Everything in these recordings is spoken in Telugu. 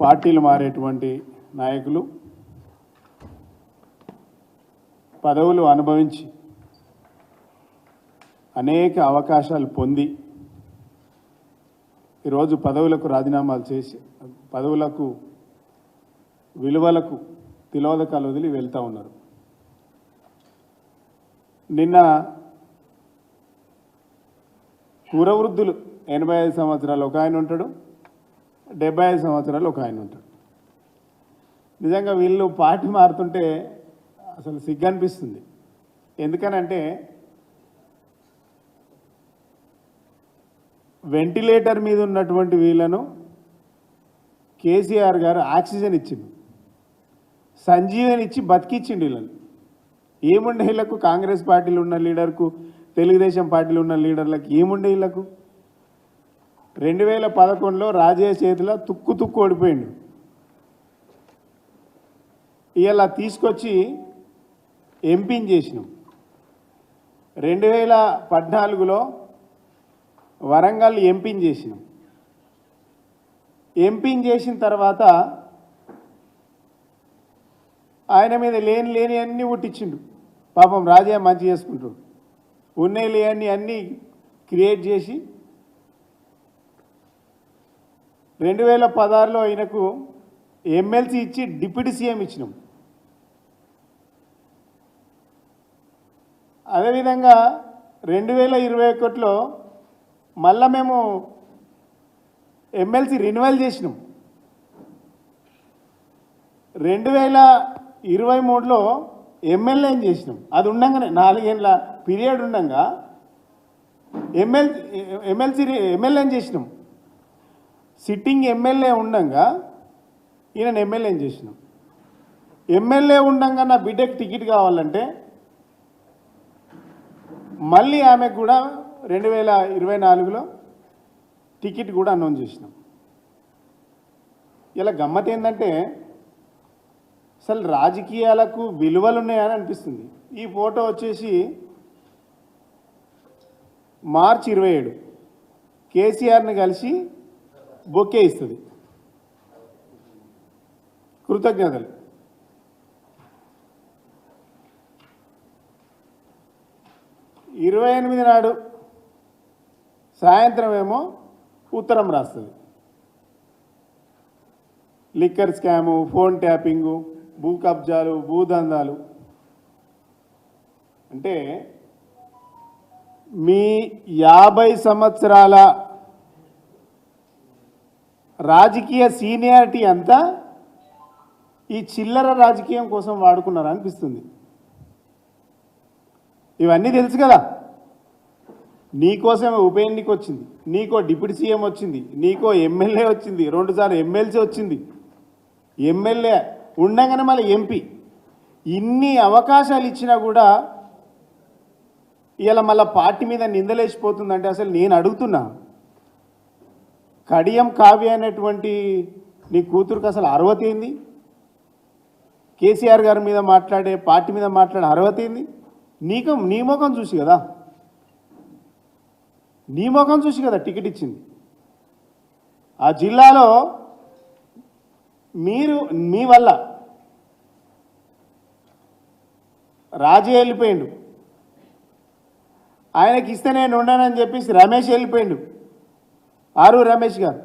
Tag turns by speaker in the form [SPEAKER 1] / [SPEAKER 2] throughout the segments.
[SPEAKER 1] పార్టీలు మారేటువంటి నాయకులు పదవులు అనుభవించి అనేక అవకాశాలు పొంది ఈరోజు పదవులకు రాజీనామాలు చేసి పదవులకు విలువలకు తిలోదకాలు వదిలి వెళ్తూ ఉన్నారు. నిన్న కురవృద్ధులు ఎనభై ఐదు సంవత్సరాలు ఒక ఆయన ఉంటాడు. డెబ్బై ఐదు సంవత్సరాలు ఒక ఆయన ఉంటాడు. నిజంగా వీళ్ళు పార్టీ మారుతుంటే అసలు సిగ్గు అనిపిస్తుంది. ఎందుకనంటే వెంటిలేటర్ మీద ఉన్నటువంటి వీళ్ళను కేసీఆర్ గారు ఆక్సిజన్ ఇచ్చిండు. సంజీవని ఇచ్చి బతికిచ్చిండు వీళ్ళని. ఏముండే వీళ్ళకు? కాంగ్రెస్ పార్టీలు ఉన్న లీడర్కు తెలుగుదేశం పార్టీలు ఉన్న లీడర్లకు ఏముండే వీళ్ళకు? రెండు వేల పదకొండులో రాజయ్య చేతిలో తుక్కు తుక్కు ఓడిపోయిండు. ఇలా తీసుకొచ్చి ఎంపీని చేసినాం. రెండు వేల పద్నాలుగులో వరంగల్ ఎంపీని చేసినాం. ఎంపీని చేసిన తర్వాత ఆయన మీద లేని లేని అన్నీ పుట్టించిండు. పాపం రాజయ్య మంచి చేసుకుంటాడు. ఉన్నాయి లేని అన్నీ క్రియేట్ చేసి రెండు వేల పదహారులో ఆయనకు ఎమ్మెల్సీ ఇచ్చి డిప్యూటీ సీఎం ఇచ్చినాం. అదేవిధంగా రెండు వేల ఇరవై ఒకటిలో మళ్ళా మేము ఎమ్మెల్సీ రెన్యువల్ చేసినాం. రెండు వేల ఇరవై మూడులో ఎమ్మెల్యేని చేసినాం. అది ఉండగానే నాలుగేళ్ళ పీరియడ్ ఉండంగా ఎమ్మెల్ ఎమ్మెల్సీ ఎమ్మెల్యేని చేసినాం. సిట్టింగ్ ఎమ్మెల్యే ఉండగా ఈయన ఎమ్మెల్యేని చేసినాం. ఎమ్మెల్యే ఉండగా నా బిడ్డకి టికెట్ కావాలంటే మళ్ళీ ఆమెకు కూడా రెండు వేల ఇరవై నాలుగులో టికెట్ కూడా అనౌన్స్ చేసినాం. ఇలా గమ్మత్ ఏంటంటే అసలు రాజకీయాలకు విలువలు ఉన్నాయని అనిపిస్తుంది. ఈ ఫోటో వచ్చేసి మార్చి ఇరవై ఏడు. కేసీఆర్ని కలిసి బొకే ఇస్తుంది. కృతజ్ఞతలు. ఇరవై ఎనిమిది నాడు సాయంత్రం ఏమో ఉత్తరం రాస్తుంది. లిక్కర్ స్కాము ఫోన్ ట్యాపింగు భూ కబ్జాలు భూదందాలు అంటే మీ యాభై సంవత్సరాల రాజకీయ సీనియారిటీ అంతా ఈ చిల్లర రాజకీయం కోసం వాడుకున్నారు అనిపిస్తుంది. ఇవన్నీ తెలుసు కదా. నీకోసమే ఉప ఎన్నిక వచ్చింది. నీకో డిప్యూటీ సీఎం వచ్చింది. నీకో ఎమ్మెల్యే వచ్చింది. రెండుసార్లు ఎమ్మెల్సీ వచ్చింది. ఎమ్మెల్యే ఉండగానే మళ్ళీ ఎంపీ. ఇన్ని అవకాశాలు ఇచ్చినా కూడా ఇలా మళ్ళీ పార్టీ మీద నిందలేసిపోతుందంటే అసలు నేను అడుగుతున్నా. కడియం కావ్య అనేటువంటి నీ కూతురుకి అసలు అర్హత ఏంది? కేసీఆర్ గారి మీద మాట్లాడే పార్టీ మీద మాట్లాడే అర్హత ఏంది? నీకు నీ ముఖం చూసి కదా. నీ ముఖం చూసి కదా టికెట్ ఇచ్చింది. ఆ జిల్లాలో మీరు మీ వల్ల రాజే వెళ్ళిపోయిండు. ఆయనకి ఇస్తే నేను ఉండనని చెప్పేసి రమేష్ వెళ్ళిపోయిండు. ఆరు రమేష్ గారు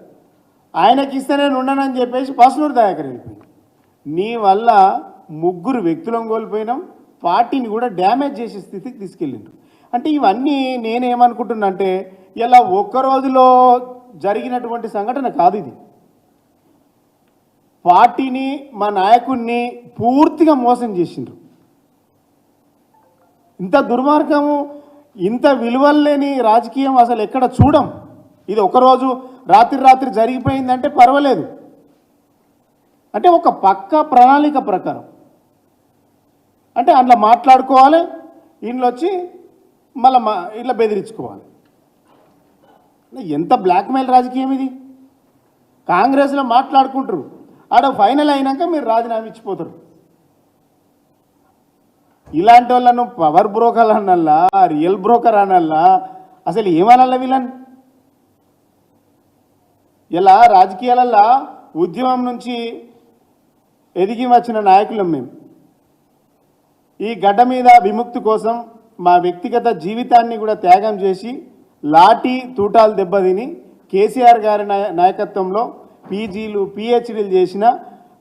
[SPEAKER 1] ఆయనకి ఇస్తే నేను ఉండనని చెప్పేసి పసునూరు దయాకర్ వెళ్ళిపోయింది. నీ వల్ల ముగ్గురు వ్యక్తులను కోల్పోయినాం పార్టీని కూడా డ్యామేజ్ చేసే స్థితికి తీసుకెళ్ళిండ్రు. అంటే ఇవన్నీ నేనేమనుకుంటున్నా అంటే ఇలా ఒక్క రోజులో జరిగినటువంటి సంఘటన కాదు ఇది. పార్టీని మా నాయకుడిని పూర్తిగా మోసం చేసిండ్రు. ఇంత దుర్మార్గము ఇంత విలువలు లేని రాజకీయం అసలు ఎక్కడ చూడం. ఇది ఒకరోజు రాత్రి రాత్రి జరిగిపోయిందంటే పర్వాలేదు. అంటే ఒక పక్క ప్రణాళిక ప్రకారం. అంటే అందులో మాట్లాడుకోవాలి ఇంట్లో వచ్చి మళ్ళీ మా ఇట్లా బెదిరించుకోవాలి. ఎంత బ్లాక్మెయిల్ రాజకీయం ఇది? కాంగ్రెస్లో మాట్లాడుకుంటారు ఆడ ఫైనల్ అయినాక మీరు రాజీనామా ఇచ్చిపోతారు. ఇలాంటి వాళ్ళను పవర్ బ్రోకర్ అనల్లా రియల్ బ్రోకర్ అనల్లా అసలు ఏమనల్లా వీళ్ళని? ఇలా రాజకీయాలల్లో ఉద్యమం నుంచి ఎదిగి వచ్చిన నాయకులం మేము. ఈ గడ్డ మీద విముక్తి కోసం మా వ్యక్తిగత జీవితాన్ని కూడా త్యాగం చేసి లాఠీ తూటాలు దెబ్బతిని కేసీఆర్ గారి నాయ- నాయకత్వంలో పీజీలు పిహెచ్డీలు చేసిన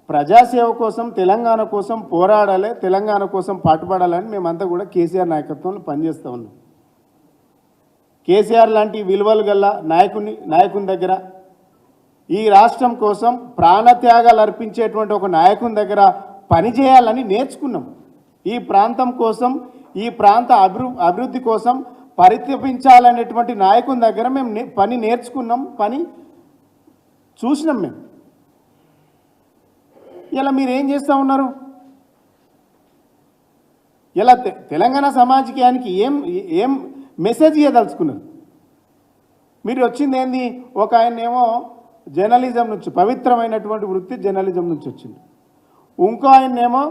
[SPEAKER 1] ప్రజాసేవ కోసం తెలంగాణ కోసం పోరాడాలి తెలంగాణ కోసం పాటుపడాలని మేమంతా కూడా కేసీఆర్ నాయకత్వంలో పనిచేస్తూ ఉన్నాం. కేసీఆర్ లాంటి విలువలు గల నాయకుని నాయకుని దగ్గర ఈ రాష్ట్రం కోసం ప్రాణత్యాగాలు అర్పించేటువంటి ఒక నాయకుని దగ్గర పనిచేయాలని నేర్చుకున్నాం. ఈ ప్రాంతం కోసం ఈ ప్రాంత అభివృ అభివృద్ధి కోసం పరితపించాలనేటువంటి నాయకుని దగ్గర మేము నే- పని నేర్చుకున్నాం. పని చూసినాం మేము. ఇలా మీరు ఏం చేస్తూ ఉన్నారు? ఇలా తె- తెలంగాణ సమాజకానికి ఏం ఏం మెసేజ్ ఇవ్వదలుచుకున్నారు మీరు వచ్చింది ఏంది ఒక ఆయనేమో జర్నలిజం నుంచి పవిత్రమైనటువంటి వృత్తి జర్నలిజం నుంచి వచ్చింది. ఇంకో ఆయనేమో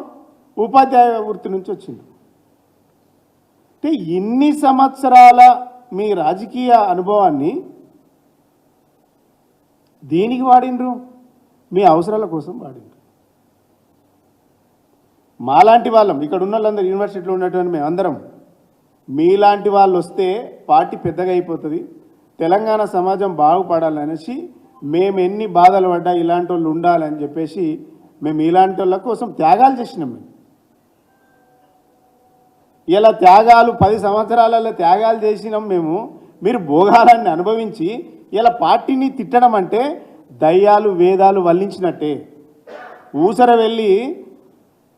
[SPEAKER 1] ఉపాధ్యాయ వృత్తి నుంచి వచ్చింది. అంటే ఇన్ని సంవత్సరాల మీ రాజకీయ అనుభవాన్ని దేనికి వాడిండ్రు? మీ అవసరాల కోసం వాడిండ్రు. మాలాంటి వాళ్ళం ఇక్కడ ఉన్న వాళ్ళందరూ యూనివర్సిటీలో ఉన్నటువంటి మేము అందరం మీలాంటి వాళ్ళు వస్తే పార్టీ పెద్దగా అయిపోతుంది తెలంగాణ సమాజం బాగుపడాలనేసి మేము ఎన్ని బాధలు పడ్డా ఇలాంటి వాళ్ళు ఉండాలని చెప్పేసి మేము ఇలాంటి వాళ్ళ కోసం త్యాగాలు చేసినాం మేము. ఇలా త్యాగాలు పది సంవత్సరాలలో త్యాగాలు చేసినాం మేము. మీరు భోగాలన్నీ అనుభవించి ఇలా పార్టీని తిట్టడం అంటే దయ్యాలు వేదాలు వల్లించినట్టే. ఊసర వెళ్ళి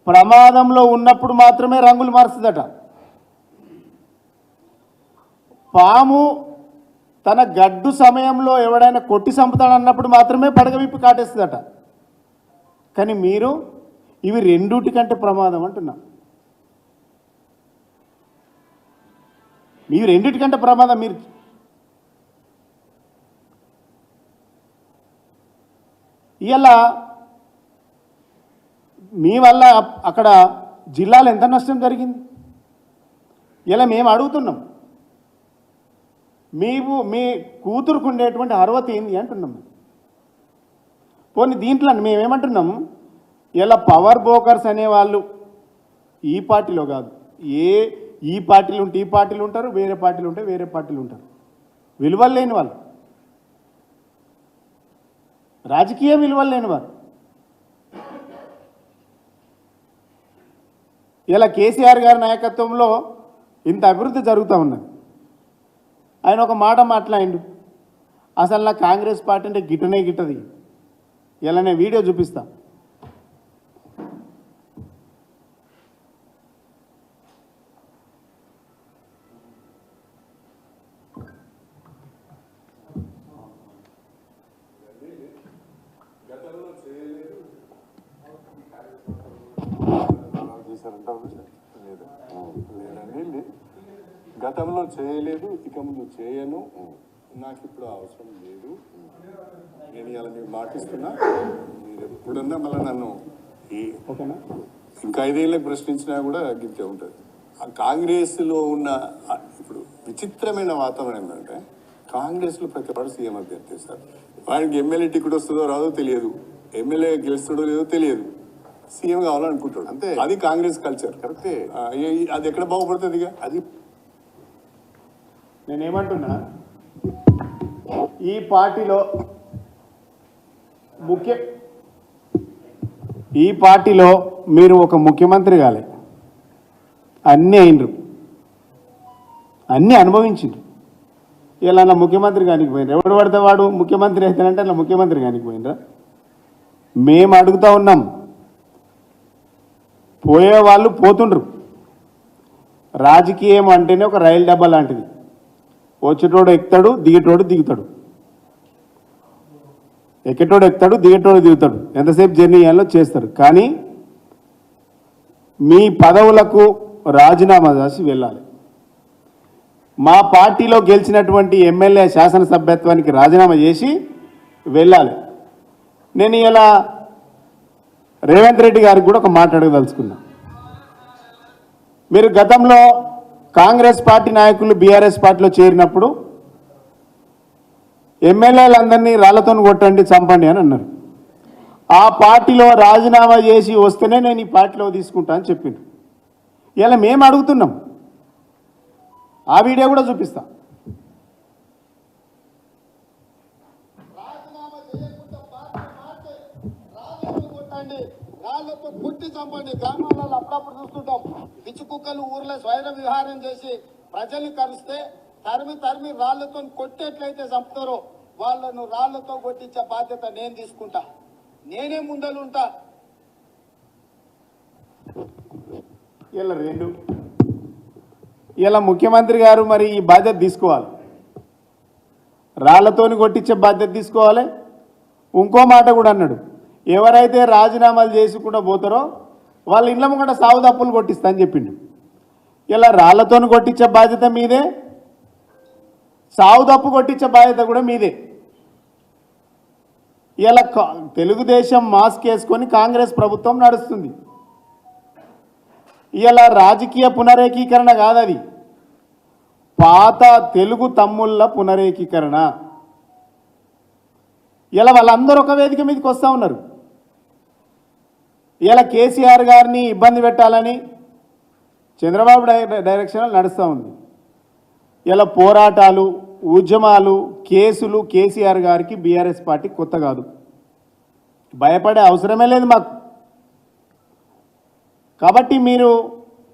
[SPEAKER 1] ప్రమాదంలో ఉన్నప్పుడు మాత్రమే రంగులు మారుస్తుందట. పాము తన గడ్డు సమయంలో ఎవడైనా కొట్టి చంపుతాడన్నప్పుడు మాత్రమే పడగ విప్పి కాటేస్తుందట. కానీ మీరు ఇవి రెండుటి కంటే ప్రమాదం అంటున్నా. మీరు రెండిటికంటే ప్రమాదం మీరు ఇలా మీ వల్ల అక్కడ జిల్లాలో ఎంత నష్టం జరిగింది? ఇలా మేము అడుగుతున్నాం. మీకు మీ కూతురుకు ఉండేటువంటి అర్హత ఏంది అంటున్నాం పోనీ దీంట్లో మేమేమంటున్నాం? ఇలా పవర్ బ్రోకర్స్ అనేవాళ్ళు ఈ పార్టీలో కాదు. ఏ ఈ పార్టీలు ఉంటే ఈ పార్టీలు ఉంటారు వేరే పార్టీలు ఉంటే వేరే పార్టీలు ఉంటారు. విలువలు లేని వాళ్ళు. రాజకీయ విలువలు లేని వారు ఇలా కేసీఆర్ గారి నాయకత్వంలో ఇంత అభివృద్ధి జరుగుతూ ఉన్నది. ఆయన ఒక మాట మాట్లాడిండు. అసలు నా కాంగ్రెస్ పార్టీ అంటే గిట్టనే గిట్టది. ఇలా నేను వీడియో చూపిస్తా.
[SPEAKER 2] గతంలో చేయలేదు ఇక ముందు చేయను. నాకు ఇప్పుడు అవసరం లేదు. నేను ఇలా మీకు మాటిస్తున్నా. మీరు ఎప్పుడన్నా మళ్ళీ నన్ను
[SPEAKER 1] ఓకేనా?
[SPEAKER 2] ఇంకా ఐదేళ్ళకి ప్రశ్నించినా కూడా గిట్టే ఉంటుంది. ఆ కాంగ్రెస్లో ఉన్న ఇప్పుడు విచిత్రమైన వాతావరణం ఏంటంటే కాంగ్రెస్లో ప్రతి వాడు సీఎం అభ్యర్థి సార్ వాడికి ఎమ్మెల్యే టికెట్ వస్తుందో రాదో తెలియదు. ఎమ్మెల్యే గెలుస్తుందో లేదో తెలియదు. సీఎం కావాలనుకుంటాడు.
[SPEAKER 3] అంతే.
[SPEAKER 2] అది కాంగ్రెస్ కల్చర్.
[SPEAKER 3] కరెక్టే.
[SPEAKER 2] అది ఎక్కడ బాగుపడుతుంది
[SPEAKER 3] అది
[SPEAKER 1] నేనేమంటున్నా? ఈ పార్టీలో ముఖ్య ఈ పార్టీలో మీరు ఒక ముఖ్యమంత్రి కాలే. అన్నీ అయినరు. అన్నీ అనుభవించిండ్రు. ఇలా నా ముఖ్యమంత్రి కానికి పోయినరు? ఎవడు పడితే వాడు ముఖ్యమంత్రి అవుతానంటే అలా ముఖ్యమంత్రి కానికి పోయినరా? మేము అడుగుతా ఉన్నాం. పోయే వాళ్ళు పోతుండ్రు. రాజకీయం అంటేనే ఒక రైలు డబ్బా లాంటిది. వచ్చేటోడు ఎక్కుతాడు దిగేటోడు దిగుతాడు. ఎక్కేటోడు ఎక్కుతాడు దిగేటోడు దిగుతాడు. ఎంతసేపు జర్నీ చేయాలో చేస్తారు కానీ మీ పదవులకు రాజీనామా చేసి వెళ్ళాలి. మా పార్టీలో గెలిచినటువంటి ఎమ్మెల్యే శాసనసభ్యత్వానికి రాజీనామా చేసి వెళ్ళాలి. నేను ఇలా రేవంత్ రెడ్డి గారికి కూడా ఒక మాట మీరు గతంలో కాంగ్రెస్ పార్టీ నాయకులు బీఆర్ఎస్ పార్టీలో చేరినప్పుడు ఎమ్మెల్యేలందరినీ రాళ్ళతో కొట్టండి చంపండి అని అన్నారు. ఆ పార్టీలో రాజీనామా చేసి వస్తేనే నేను ఈ పార్టీలో తీసుకుంటా అని చెప్పిండు. ఇలా మేము అడుగుతున్నాం. ఆ వీడియో కూడా
[SPEAKER 3] చూపిస్తాను కొట్టి చంపండి గ్రామాలలో అప్పుడప్పుడు చూస్తుంటాం. పిచ్చి కుక్కలు ఊర్లో స్వైర విహారం చేసి ప్రజల్ని కరిస్తే తరిమి తరిమి రాళ్ళతో కొట్టేట్లయితే చంపుతారో వాళ్ళను రాళ్ళతో కొట్టించే బాధ్యత నేను తీసుకుంటా. నేనే ముందలుంటా
[SPEAKER 1] ఇలా రెండు. ఇలా ముఖ్యమంత్రి గారు మరి ఈ బాధ్యత తీసుకోవాలి. రాళ్ళతోని కొట్టించే బాధ్యత తీసుకోవాలి. ఇంకో మాట కూడా అన్నాడు. ఎవరైతే రాజీనామాలు చేసుకుంటూ పోతారో వాళ్ళ ఇళ్ళ ముంగట సాగు తప్పులు కొట్టిస్తా అని చెప్పిండు. ఇలా రాళ్ళతో కొట్టించే బాధ్యత మీదే సాగు తప్పు కొట్టించే బాధ్యత కూడా మీదే. ఇలా కా- తెలుగుదేశం మాస్క్ వేసుకొని కాంగ్రెస్ ప్రభుత్వం నడుస్తుంది. ఇలా రాజకీయ పునరేకీకరణ కాదది. పాత తెలుగు తమ్ముళ్ళ పునరేకీకరణ. ఇలా వాళ్ళందరూ ఒక వేదిక మీదకి వస్తూ ఉన్నారు. ఇలా కేసీఆర్ గారిని ఇబ్బంది పెట్టాలని చంద్రబాబు డై- డైరెక్షన్ నడుస్తూ ఉంది. ఇలా పోరాటాలు ఉద్యమాలు కేసులు కేసీఆర్ గారికి బీఆర్ఎస్ పార్టీ కొత్త కాదు. భయపడే అవసరమే లేదు మాకు. కాబట్టి మీరు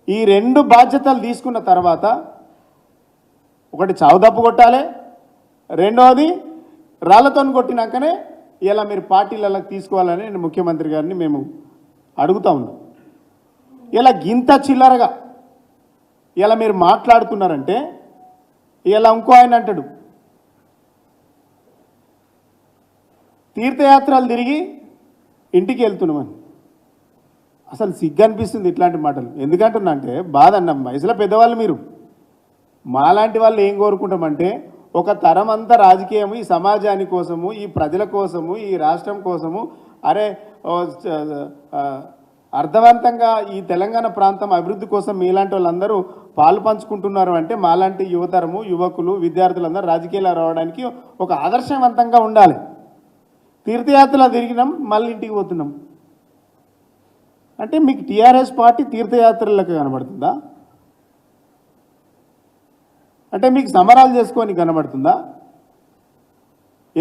[SPEAKER 1] ఈ రెండు బాధ్యతలు తీసుకున్న తర్వాత ఒకటి చావుదప్పు కొట్టాలి రెండవది రాళ్ళతో కొట్టినాకనే ఇలా మీరు పార్టీలకు తీసుకోవాలని నేను ముఖ్యమంత్రి గారిని మేము అడుగుతా ఉన్నా. ఇలా గింత చిల్లరగా ఇలా మీరు మాట్లాడుతున్నారంటే ఇలా ఇంకో ఆయన అంటాడు. తీర్థయాత్రలు తిరిగి ఇంటికి వెళ్తున్నామని. అసలు సిగ్గు అనిపిస్తుంది ఇట్లాంటి మాటలు. ఎందుకంటున్నా అంటే బాధ అన్న వయసులో పెద్దవాళ్ళు మీరు. మాలాంటి వాళ్ళు ఏం కోరుకుంటామంటే ఒక తరం అంతా రాజకీయం ఈ సమాజాని కోసము ఈ ప్రజల కోసము ఈ రాష్ట్రం కోసము అరే అర్థవంతంగా ఈ తెలంగాణ ప్రాంతం అభివృద్ధి కోసం మీలాంటి వాళ్ళందరూ పాలు పంచుకుంటున్నారు అంటే మాలాంటి యువతరము యువకులు విద్యార్థులందరూ రాజకీయాలు రావడానికి ఒక ఆదర్శవంతంగా ఉండాలి. తీర్థయాత్రలు తిరిగినాం మళ్ళీ ఇంటికి పోతున్నాం. అంటే మీకు టీఆర్ఎస్ పార్టీ తీర్థయాత్రలకు కనబడుతుందా? అంటే మీకు సమరాలు చేసుకొని కనబడుతుందా?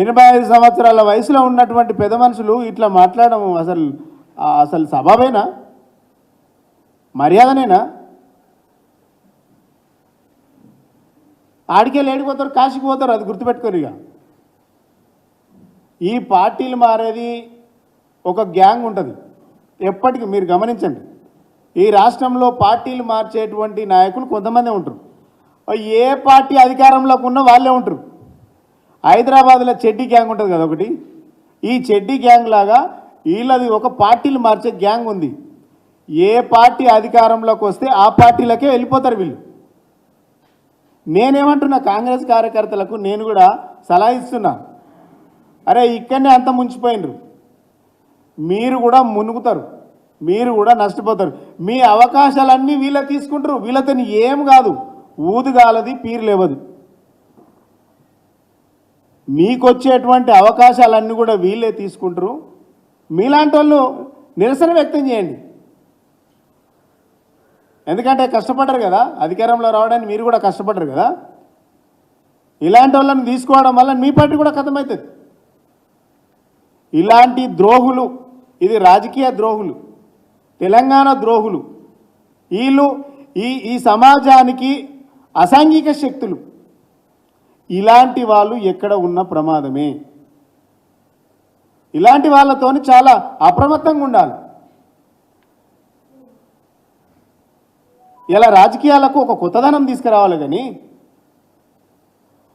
[SPEAKER 1] ఎనభై ఐదు సంవత్సరాల వయసులో ఉన్నటువంటి పెద్ద మనుషులు ఇట్లా మాట్లాడడం అసలు అసలు సభావేనా మర్యాదనేనా? ఆడికే లేడిపోతారు కాశీకి పోతారు అది గుర్తుపెట్టుకోరు ఇక. ఈ పార్టీలు మారేది ఒక గ్యాంగ్ ఉంటుంది. ఎప్పటికీ మీరు గమనించండి. ఈ రాష్ట్రంలో పార్టీలు మార్చేటువంటి నాయకులు కొంతమంది ఉంటారు. ఏ పార్టీ అధికారంలోకి ఉన్నా వాళ్ళే ఉంటారు. హైదరాబాద్లో చెడ్డీ గ్యాంగ్ ఉంటుంది కదా ఒకటి. ఈ చెడ్డీ గ్యాంగ్ లాగా వీళ్ళది ఒక పార్టీలు మార్చే గ్యాంగ్ ఉంది. ఏ పార్టీ అధికారంలోకి వస్తే ఆ పార్టీలకే వెళ్ళిపోతారు వీళ్ళు. నేనేమంటున్నా కాంగ్రెస్ కార్యకర్తలకు నేను కూడా సలహా ఇస్తున్నా. అరే ఇక్కడనే అంత ముంచిపోయినరు. మీరు కూడా మునుగుతారు. మీరు కూడా నష్టపోతారు. మీ అవకాశాలన్నీ వీళ్ళ తీసుకుంటారు. వీళ్ళతో ఏం కాదు. ఊదుగాలది పీరు లేవదు. మీకొచ్చేటువంటి అవకాశాలన్నీ కూడా వీళ్ళే తీసుకుంటారు. మీలాంటి వాళ్ళు నిరసన వ్యక్తం చేయండి. ఎందుకంటే కష్టపడ్డారు కదా అధికారంలో రావడానికి మీరు కూడా కష్టపడ్డారు కదా. ఇలాంటి వాళ్ళని తీసుకోవడం వల్ల మీ పార్టీ కూడా కథమవుతుంది ఇలాంటి ద్రోహులు ఇది రాజకీయ ద్రోహులు తెలంగాణ ద్రోహులు వీళ్ళు ఈ ఈ సమాజానికి అసాంఘిక శక్తులు ఇలాంటి వాళ్ళు ఎక్కడ ఉన్న ప్రమాదమే. ఇలాంటి వాళ్ళతోని చాలా అప్రమత్తంగా ఉండాలి. ఇలా రాజకీయాలకు ఒక కొత్తదనం తీసుకురావాలి కానీ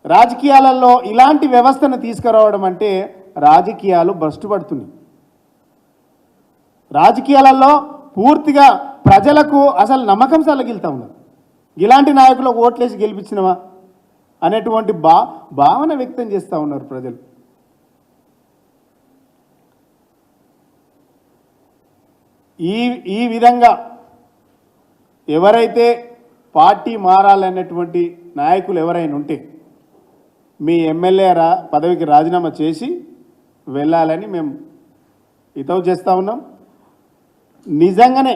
[SPEAKER 1] రాజకీయాలలో ఇలాంటి వ్యవస్థను తీసుకురావడం అంటే రాజకీయాలు భ్రష్టుపడుతున్నాయి. రాజకీయాలలో పూర్తిగా ప్రజలకు అసలు నమ్మకం సలగిలుతా ఉన్నారు ఇలాంటి నాయకులకు ఓట్లేసి గెలిపించినవా? అనేటువంటి బా భావన వ్యక్తం చేస్తూ ఉన్నారు ప్రజలు. ఈ ఈ విధంగా ఎవరైతే పార్టీ మారాలనేటువంటి నాయకులు ఎవరైనా ఉంటే మీ ఎమ్మెల్యే రా పదవికి రాజీనామా చేసి వెళ్ళాలని మేము హితవు చేస్తూ ఉన్నాం. నిజంగానే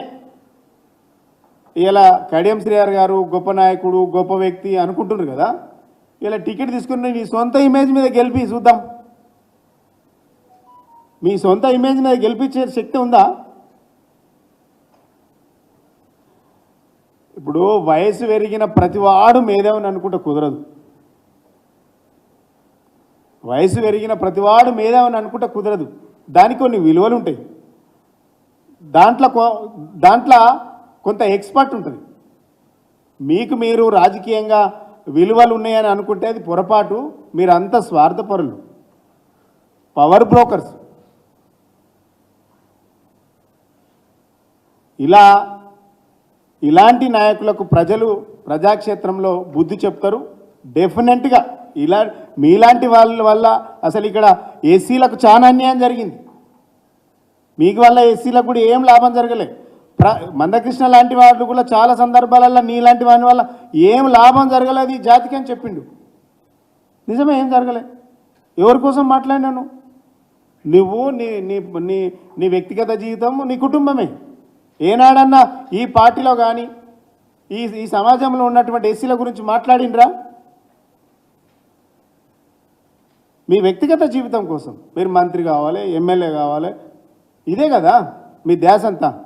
[SPEAKER 1] ఇలా కడియం శ్రీఆర్ గారు గొప్ప నాయకుడు గొప్ప వ్యక్తి అనుకుంటున్నారు కదా? ఇలా టికెట్ తీసుకుని నీ సొంత ఇమేజ్ మీద గెలిపి చూద్దాం. మీ సొంత ఇమేజ్ మీద గెలిపించే శక్తి ఉందా? ఇప్పుడు వయసు పెరిగిన ప్రతివాడు మేధావిని అనుకుంటే కుదరదు. వయసు పెరిగిన ప్రతివాడు మేధావిని అనుకుంటే కుదరదు. దానికి కొన్ని విలువలు ఉంటాయి. దాంట్లో దాంట్లో కొంత ఎక్స్పర్ట్ ఉంటుంది. మీకు మీరు రాజకీయంగా విలువలు ఉన్నాయని అనుకుంటే అది పొరపాటు. మీరంత స్వార్థపరులు. పవర్ బ్రోకర్స్ ఇలా ఇలాంటి నాయకులకు ప్రజలు ప్రజాక్షేత్రంలో బుద్ధి చెప్తారు. డెఫినెట్గా ఇలా మీలాంటి వాళ్ళ వల్ల అసలు ఇక్కడ ఏసీలకు చాలా అన్యాయం జరిగింది. మీకు వల్ల ఎస్సీలకు కూడా ఏం లాభం జరగలేదు. మందకృష్ణ లాంటి వాళ్ళు కూడా చాలా సందర్భాలలో నీలాంటి వాని వల్ల ఏం లాభం జరగలేదు ఈ జాతికి అని చెప్పిండు. నిజమే ఏం జరగలే. ఎవరి కోసం మాట్లాడినాను? నువ్వు నీ నీ నీ నీ వ్యక్తిగత జీవితం నీ కుటుంబమే. ఏనాడన్నా ఈ పార్టీలో కానీ ఈ ఈ సమాజంలో ఉన్నటువంటి ఎస్సీల గురించి మాట్లాడిండ్రా? మీ వ్యక్తిగత జీవితం కోసం. మీరు మంత్రి కావాలి ఎమ్మెల్యే కావాలి. ఇదే కదా మీ ధ్యాస అంతా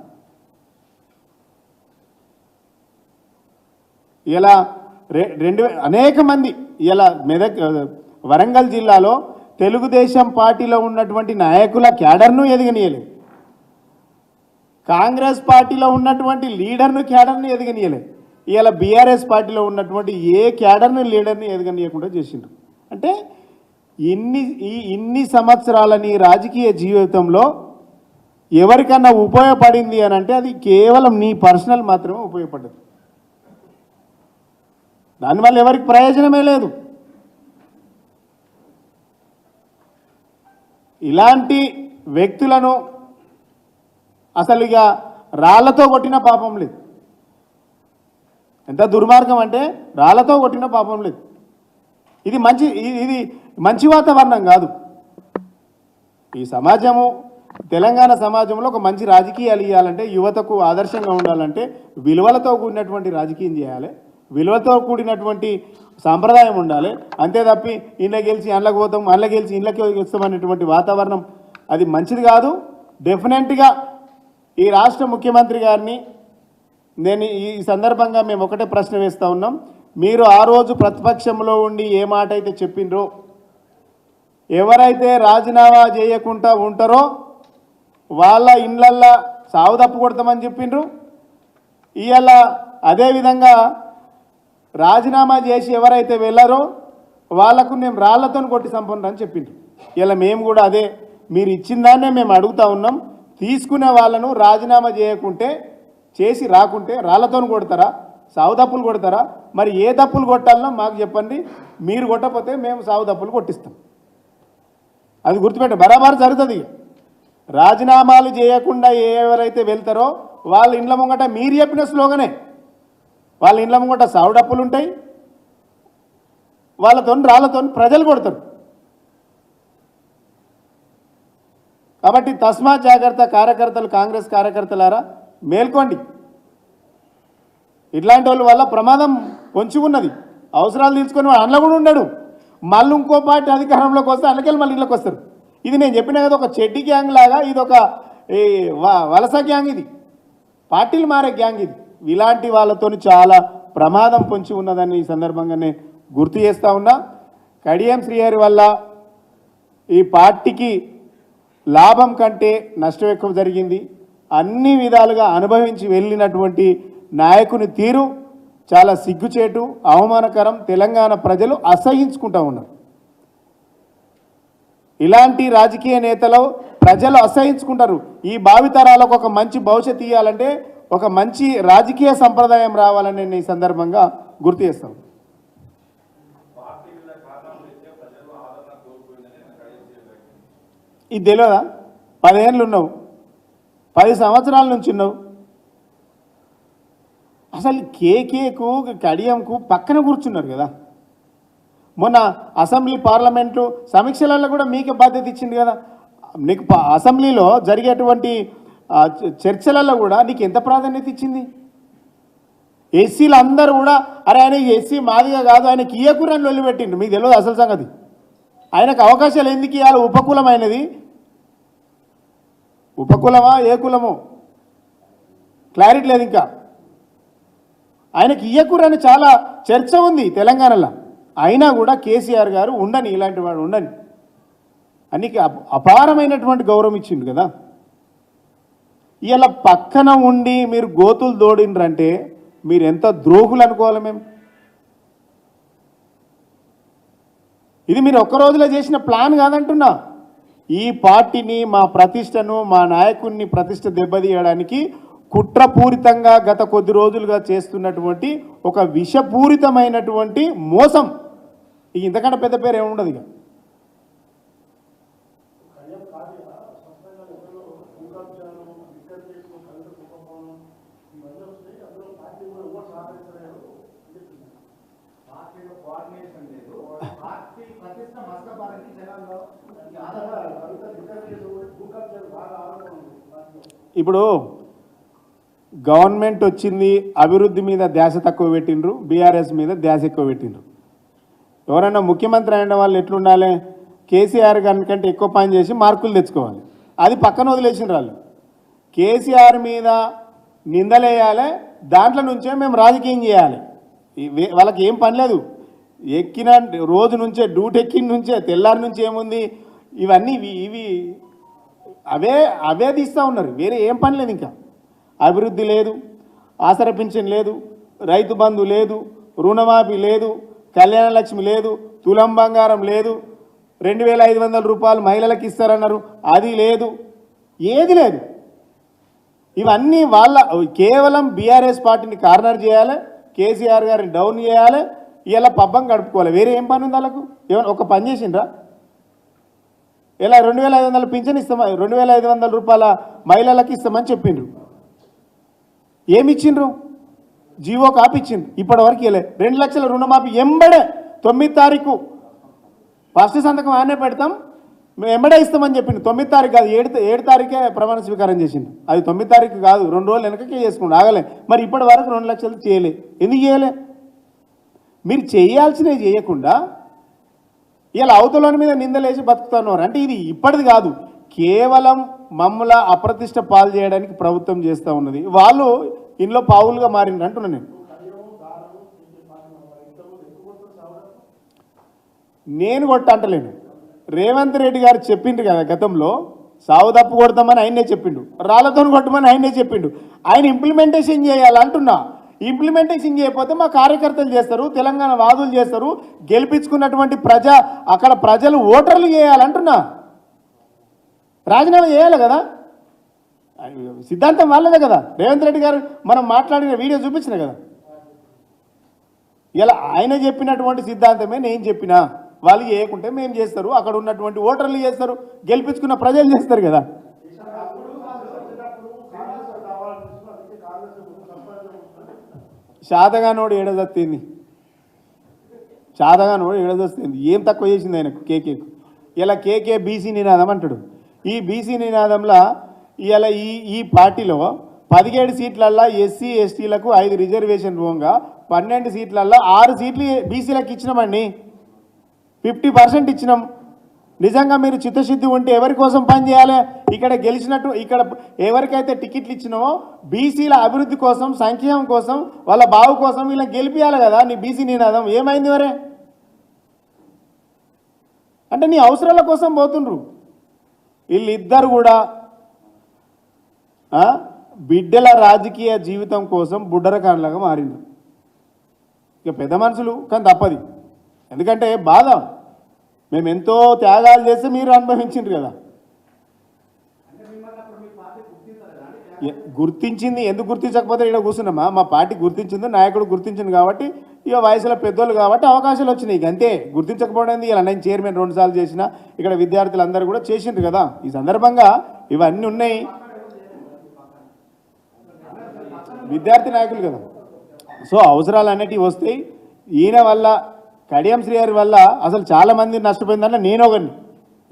[SPEAKER 1] ఇలా రె రెండు అనేక మంది ఇలా మెదక్ వరంగల్ జిల్లాలో తెలుగుదేశం పార్టీలో ఉన్నటువంటి నాయకుల క్యాడర్ను ఎదిగనీయలేదు. కాంగ్రెస్ పార్టీలో ఉన్నటువంటి లీడర్ను క్యాడర్ను ఎదగనీయలే ఇలా బీఆర్ఎస్ పార్టీలో ఉన్నటువంటి ఏ క్యాడర్ను లీడర్ని ఎదగనీయకుండా చేసిండ్రు. అంటే ఇన్ని ఈ ఇన్ని సంవత్సరాలని రాజకీయ జీవితంలో ఎవరికన్నా ఉపయోగపడింది అని అంటే అది కేవలం నీ పర్సనల్ మాత్రమే ఉపయోగపడ్డది. దానివల్ల ఎవరికి ప్రయోజనమే లేదు. ఇలాంటి వ్యక్తులను అసలు ఇక రాళ్ళతో కొట్టిన పాపం లేదు. ఎంత దుర్మార్గం అంటే రాళ్ళతో కొట్టిన పాపం లేదు. ఇది మంచి ఇది- ఇది మంచి వాతావరణం కాదు. ఈ సమాజము తెలంగాణ సమాజంలో ఒక మంచి రాజకీయాలు ఇవ్వాలంటే యువతకు ఆదర్శంగా ఉండాలంటే విలువలతో కూడినటువంటి రాజకీయం చేయాలి. విలువతో కూడినటువంటి సాంప్రదాయం ఉండాలి. అంతే తప్పి ఇంట్లో గెలిచి అండ్లకు పోతాం అండ్ల గెలిచి ఇండ్లకి వస్తామనేటువంటి వాతావరణం అది మంచిది కాదు. డెఫినెట్గా ఈ రాష్ట్ర ముఖ్యమంత్రి గారిని నేను ఈ సందర్భంగా మేము ఒకటే ప్రశ్న వేస్తూ ఉన్నాం. మీరు ఆ రోజు ప్రతిపక్షంలో ఉండి ఏ మాట అయితే చెప్పిండ్రో ఎవరైతే రాజీనామా చేయకుండా ఉంటారో వాళ్ళ ఇండ్లల్లో సావు తప్పు కొడతామని చెప్పిండ్రు. ఇవాళ అదేవిధంగా రాజీనామా చేసి ఎవరైతే వెళ్ళారో వాళ్ళకు మేము రాళ్ళతో కొట్టి సంపండి అని చెప్పిండ్రు. ఇలా మేము కూడా అదే మీరు ఇచ్చిన దాన్నే మేము అడుగుతా ఉన్నాం. తీసుకునే వాళ్ళను రాజీనామా చేయకుంటే చేసి రాకుంటే రాళ్ళతో కొడతారా? సావు తప్పులు కొడతారా? మరి ఏ తప్పులు కొట్టాలన్నా మాకు చెప్పండి. మీరు కొట్టకపోతే మేము సావు తప్పులు కొట్టిస్తాం. అది గుర్తుపెట్ట బరాబర్ జరుగుతుంది రాజీనామాలు చేయకుండా ఎవరైతే వెళ్తారో వాళ్ళ ఇండ్ల ముంగట మీరు చెప్పిన స్లోగనే. వాళ్ళ ఇండ్ల ముంగట సావుడప్పులు ఉంటాయి. వాళ్ళతో రాళ్ళతో ప్రజలు కొడతారు. కాబట్టి తస్మా జాగ్రత్త కార్యకర్తలు కాంగ్రెస్ కార్యకర్తలారా మేల్కోండి. ఇట్లాంటి వాళ్ళ వల్ల ప్రమాదం పొంచి ఉన్నది అవసరాలు తీసుకొని వాడు అందులో కూడా ఉండడు. మళ్ళీ ఇంకో పార్టీ అధికారంలోకి వస్తే అందుకెళ్ళి మళ్ళీ ఇళ్ళకి వస్తారు. ఇది నేను చెప్పిన కదా ఒక చెడ్డి గ్యాంగ్ లాగా ఇది ఒక ఈ వ- వలస గ్యాంగ్ ఇది. పార్టీలు మారే గ్యాంగ్ ఇది. ఇలాంటి వాళ్ళతో చాలా ప్రమాదం పొంచి ఉన్నదని ఈ సందర్భంగా నేను గుర్తు చేస్తూ ఉన్నా. కడియం శ్రీహరి వల్ల ఈ పార్టీకి లాభం కంటే నష్టం ఎక్కువ జరిగింది. అన్ని విధాలుగా అనుభవించి వెళ్ళినటువంటి నాయకుని తీరు చాలా సిగ్గుచేటు అవమానకరం తెలంగాణ ప్రజలు అసహించుకుంటూ ఉన్నారు. ఇలాంటి రాజకీయ నేతలు ప్రజలు అసహించుకుంటారు. ఈ భావితరాలకు ఒక మంచి భవిష్యత్తు ఇవ్వాలంటే ఒక మంచి రాజకీయ సంప్రదాయం రావాలని నేను ఈ సందర్భంగా గుర్తు చేస్తాను. ఇది తెలియదా? పదేళ్ళు ఉన్నావు. పది సంవత్సరాల నుంచి ఉన్నావు. అసలు కేకేకు కడియంకు పక్కన కూర్చున్నారు కదా. మొన్న అసెంబ్లీ పార్లమెంటు సమీక్షలలో కూడా మీకే బాధ్యత ఇచ్చింది కదా. నీకు అసెంబ్లీలో జరిగేటువంటి చర్చలలో కూడా నీకు ఎంత ప్రాధాన్యత ఇచ్చింది? ఎస్సీలు అందరూ కూడా అరే ఆయన ఎస్సీ మాదిగా కాదు ఆయనకి ఇయ్యకూరని వదిలిపెట్టిండు మీకు తెలియదు అసలు సంగతి. ఆయనకు అవకాశాలు ఎందుకు ఇవ్వాలి ఉపకులమైనది. ఉపకులమా? ఏ కులమో? క్లారిటీ లేదు ఇంకా. ఆయనకి ఇయ్యకూరని చాలా చర్చ ఉంది తెలంగాణలో. అయినా కూడా కేసీఆర్ గారు ఉండని ఇలాంటి వాడు ఉండని. అన్నికి అపారమైనటువంటి గౌరవం ఇచ్చిండు కదా. ఇలా పక్కన ఉండి మీరు గోతులు దోడినరంటే మీరు ఎంత ద్రోహులు అనుకోవాలి మేము? ఇది మీరు ఒక్క రోజులో చేసిన ప్లాన్ కాదంటున్నా. ఈ పార్టీని మా ప్రతిష్టను మా నాయకుడిని ప్రతిష్ట దెబ్బతీయడానికి కుట్రపూరితంగా గత కొద్ది రోజులుగా చేస్తున్నటువంటి ఒక విషపూరితమైనటువంటి మోసం. ఇంతకంటే పెద్ద పేరు ఏముండదు ఇక. ఇప్పుడు గవర్నమెంట్ వచ్చింది అభివృద్ధి మీద ధ్యాస తక్కువ పెట్టిండ్రు బీఆర్ఎస్ మీద ధ్యాస ఎక్కువ పెట్టిండ్రు. ఎవరైనా ముఖ్యమంత్రి అయిన వాళ్ళు ఎట్లుండాలి? కేసీఆర్ కంటే ఎక్కువ పని చేసి మార్కులు తెచ్చుకోవాలి. అది పక్కన వదిలేసిన వాళ్ళు. కేసీఆర్ మీద నిందలేయాలి దాంట్లో నుంచే మేము రాజకీయం చేయాలి. వాళ్ళకి ఏం పని లేదు. ఎక్కిన రోజు నుంచే డ్యూటీ ఎక్కిన నుంచే తెల్లారి నుంచి ఏముంది? ఇవన్నీ ఇవి ఇవి అవే అవే తీస్తూ ఉన్నారు. వేరే ఏం పని లేదు ఇంకా. అభివృద్ధి లేదు ఆసర పింఛన్ లేదు రైతు బంధు లేదు రుణమాఫీ లేదు కళ్యాణ లక్ష్మి లేదు తులం బంగారం లేదు రెండు వేల ఐదు వందల రూపాయలు మహిళలకు ఇస్తారన్నారు. అది లేదు. ఏది లేదు. ఇవన్నీ వాళ్ళ కేవలం బీఆర్ఎస్ పార్టీని కార్నర్ చేయాలి కేసీఆర్ గారిని డౌన్ చేయాలి ఇలా పబ్బం గడుపుకోవాలి. వేరే ఏం పని ఉంది వాళ్ళకు? ఏమైనా ఒక పని చేసిండ్రా? ఇలా రెండు వేల ఐదు వందల పింఛన్ ఇస్తామా? రెండు వేల ఐదు వందల రూపాయల మహిళలకు ఇస్తామని చెప్పిండ్రు. ఏమి ఇచ్చిండ్రు? జీవో కాపీ ఇచ్చిండ్రు. ఇప్పటి వరకు ఇవ్వలే. రెండు లక్షల రుణమాఫీ ఎంబడే తొమ్మిది తారీఖు. ఫస్ట్ సంతకం ఆనే పెడతాం. మేము ఇస్తామని చెప్పింది తొమ్మిది తారీఖు కాదు ఏడు ఏడు తారీఖే ప్రమాణ స్వీకారం చేసింది అది తొమ్మిది తారీఖు కాదు రెండు రోజులు వెనకకే చేసుకుండు ఆగలే. మరి ఇప్పటి వరకు రెండు లక్షలు చేయలే. ఎందుకు చేయలే? మీరు చేయాల్సినవి చేయకుండా ఇలా అవతలని మీద నిందలేసి బతుకుతున్నారు. అంటే ఇది ఇప్పటిది కాదు. కేవలం మమ్మల అప్రతిష్ట పాలు చేయడానికి ప్రభుత్వం చేస్తూ ఉన్నది. వాళ్ళు ఇంట్లో పావులుగా మారింది అంటున్నా నేను. నేను కొట్ట అంటలేను. రేవంత్ రెడ్డి గారు చెప్పిండు కదా గతంలో సావు తప్పు కొడతామని ఆయనే చెప్పిండు రాళ్ళతో కొట్టమని ఆయనే చెప్పిండు. ఆయన ఇంప్లిమెంటేషన్ చేయాలి అంటున్నా. ఇంప్లిమెంటేషన్ చేయకపోతే మా కార్యకర్తలు చేస్తారు తెలంగాణ వాదులు చేస్తారు గెలిపించుకున్నటువంటి ప్రజా అక్కడ ప్రజలు ఓటర్లు చేయాలంటున్నా రాజీనామా చేయాలి కదా? సిద్ధాంతం వాళ్ళదే కదా. రేవంత్ రెడ్డి గారు మనం మాట్లాడిన వీడియో చూపించిన కదా. ఇలా ఆయన చెప్పినటువంటి సిద్ధాంతమే నేను చెప్పినా. వాళ్ళు చేయకుంటే మేము చేస్తారు. అక్కడ ఉన్నటువంటి ఓటర్లు చేస్తారు. గెలిపించుకున్న ప్రజలు చేస్తారు కదా. శాతగానోడు ఏడదత్తింది. శాతగానోడు ఏడదొస్తుంది ఏం తక్కువ చేసింది ఆయనకు కేకేకు ఇలా కేకే బీసీ నినాదం అంటాడు. ఈ బీసీ నినాదంలో ఇలా ఈ ఈ పార్టీలో పదిహేడు సీట్లల్లో ఎస్సీ ఎస్టీలకు ఐదు రిజర్వేషన్ పోగా పన్నెండు సీట్లల్లో ఆరు సీట్లు బీసీలకు ఇచ్చినామండి ఫిఫ్టీ పర్సెంట్ ఇచ్చినాం. నిజంగా మీరు చిత్తశుద్ధి ఉంటే ఎవరి కోసం పనిచేయాలి ఇక్కడ గెలిచినట్టు ఇక్కడ ఎవరికైతే టికెట్లు ఇచ్చినామో బీసీల అభివృద్ధి కోసం సంక్షేమం కోసం వాళ్ళ బావు కోసం వీళ్ళని గెలిపియాలి కదా నీ బీసీ నినాదం. ఏమైంది వరే అంటే నీ అవసరాల కోసం పోతుండ్రు. వీళ్ళిద్దరు కూడా బిడ్డల రాజకీయ జీవితం కోసం బుడ్డరకాండ్లాగా మారిండ్రు. ఇక పెద్ద మనుషులు కానీ తప్పది. ఎందుకంటే బాధ. మేము ఎంతో త్యాగాలు చేస్తే మీరు అనుభవించిండ్రు కదా. గుర్తించింది ఎందుకు గుర్తించకపోతే ఇక్కడ కూర్చున్నామా? మా పార్టీ గుర్తించింది నాయకుడు గుర్తించింది కాబట్టి ఇక వయసులో పెద్దోళ్ళు కాబట్టి అవకాశాలు వచ్చినాయి. అంతే గుర్తించకపోవడం ఇలా నేను చైర్మన్ రెండుసార్లు చేసిన ఇక్కడ విద్యార్థులందరూ కూడా చేసిండ్రు కదా. ఈ సందర్భంగా ఇవన్నీ ఉన్నాయి. విద్యార్థి నాయకులు కదా. సో అవసరాలు అనేటివి వస్తాయి. ఈయన వల్ల కడియం శ్రీహరి వల్ల అసలు చాలా మంది నష్టపోయిందంటే నేను ఒకరిని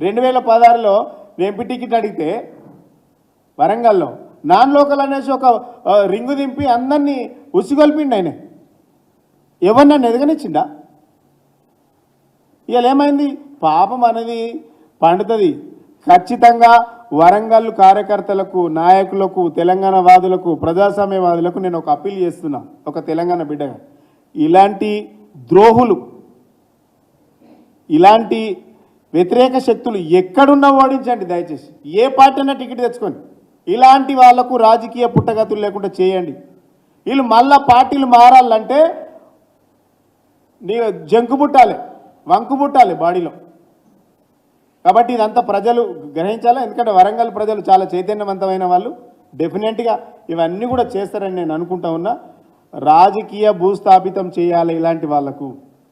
[SPEAKER 1] రెండు వేల పదహారులో ఎంపీ టికెట్ అడిగితే వరంగల్లో నాన్ లోకల్ అనేసి ఒక రింగు దింపి అందరినీ ఉసిగొల్పిండి ఆయన. ఎవరు నన్ను ఎదగనిచ్చిండా? ఇవాళ ఏమైంది? పాపం అనేది పండుతుంది. ఖచ్చితంగా వరంగల్ కార్యకర్తలకు నాయకులకు తెలంగాణ వాదులకు ప్రజాస్వామ్యవాదులకు నేను ఒక అప్పీల్ చేస్తున్నా. ఒక తెలంగాణ బిడ్డగా. ఇలాంటి ద్రోహులు ఇలాంటి వ్యతిరేక శక్తులు ఎక్కడున్నా ఓడించండి దయచేసి. ఏ పార్టీ అయినా టికెట్ తెచ్చుకొని ఇలాంటి వాళ్ళకు రాజకీయ పుట్టగతులు లేకుండా చేయండి. వీళ్ళు మళ్ళా పార్టీలు మారాలంటే నీ జంకు పుట్టాలి వంకు పుట్టాలి బాడీలో. కాబట్టి ఇదంతా ప్రజలు గ్రహించాలి? ఎందుకంటే వరంగల్ ప్రజలు చాలా చైతన్యవంతమైన వాళ్ళు. డెఫినెట్గా ఇవన్నీ కూడా చేస్తారని నేను అనుకుంటా ఉన్నా. రాజకీయ భూస్థాపితం చేయాలి ఇలాంటి వాళ్ళకు